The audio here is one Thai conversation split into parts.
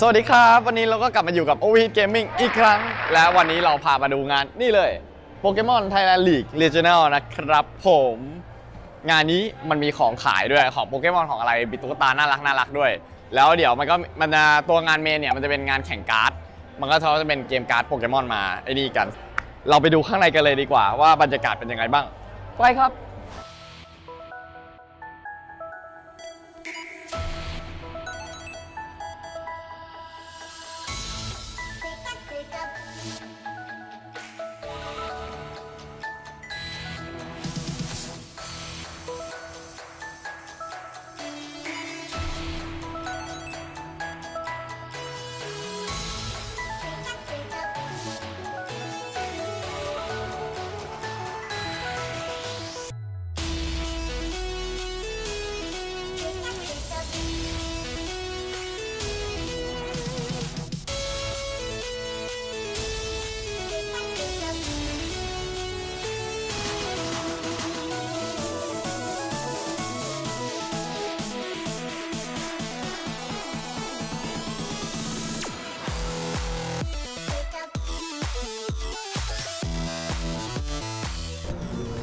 สวัสดีครับ วันนี้เราก็กลับมาอยู่กับ o v Gaming อีกครั้ง และวันนี้เราพามาดูงานนี่เลยโปเกมอน Thailand League Regional นะครับผม งานนี้มันมีของขายด้วยของโปเกมอนของอะไรมีตุ๊กตาน่ารักน่ารักด้วย แล้วเดี๋ยวมันก็มันจะตัวงานเมนเนี่ยมันจะเป็นงานแข่งการ์ด มันก็จะเป็นเกมการ์ดโปเกมอนมาไอ้นี่กัน เราไปดูข้างในกันเลยดีกว่าว่าบรรยากาศเป็นยังไงบ้างไปครับ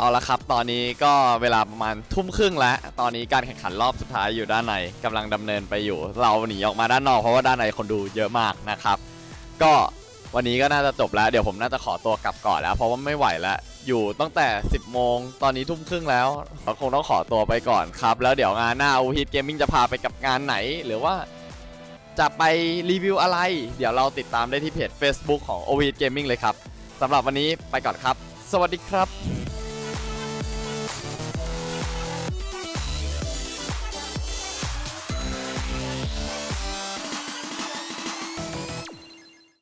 เอาละครับ ตอนนี้ก็เวลาประมาณทุ่มครึ่งแล้ว ตอนนี้การแข่งขันรอบสุดท้ายอยู่ด้านในกำลังดำเนินไปอยู่ เราหนีออกมาด้านนอกเพราะว่าด้านในคนดูเยอะมากนะครับ ก็วันนี้ก็น่าจะจบแล้ว เดี๋ยวผมน่าจะขอตัวกลับก่อนแล้ว เพราะว่าไม่ไหวแล้ว อยู่ตั้งแต่ 10 โมง ตอนนี้ทุ่มครึ่งแล้วเราคงต้องขอตัวไปก่อนครับ แล้วเดี๋ยวงานหน้าอูฮิตเกมมิ่งจะพาไปกับงานไหน หรือว่าจะไปรีวิวอะไร เดี๋ยวเราติดตามได้ที่เพจ Facebook ของ o v Gaming เลยครับสำหรับวันนี้ไปก่อนครับ สวัสดีครับ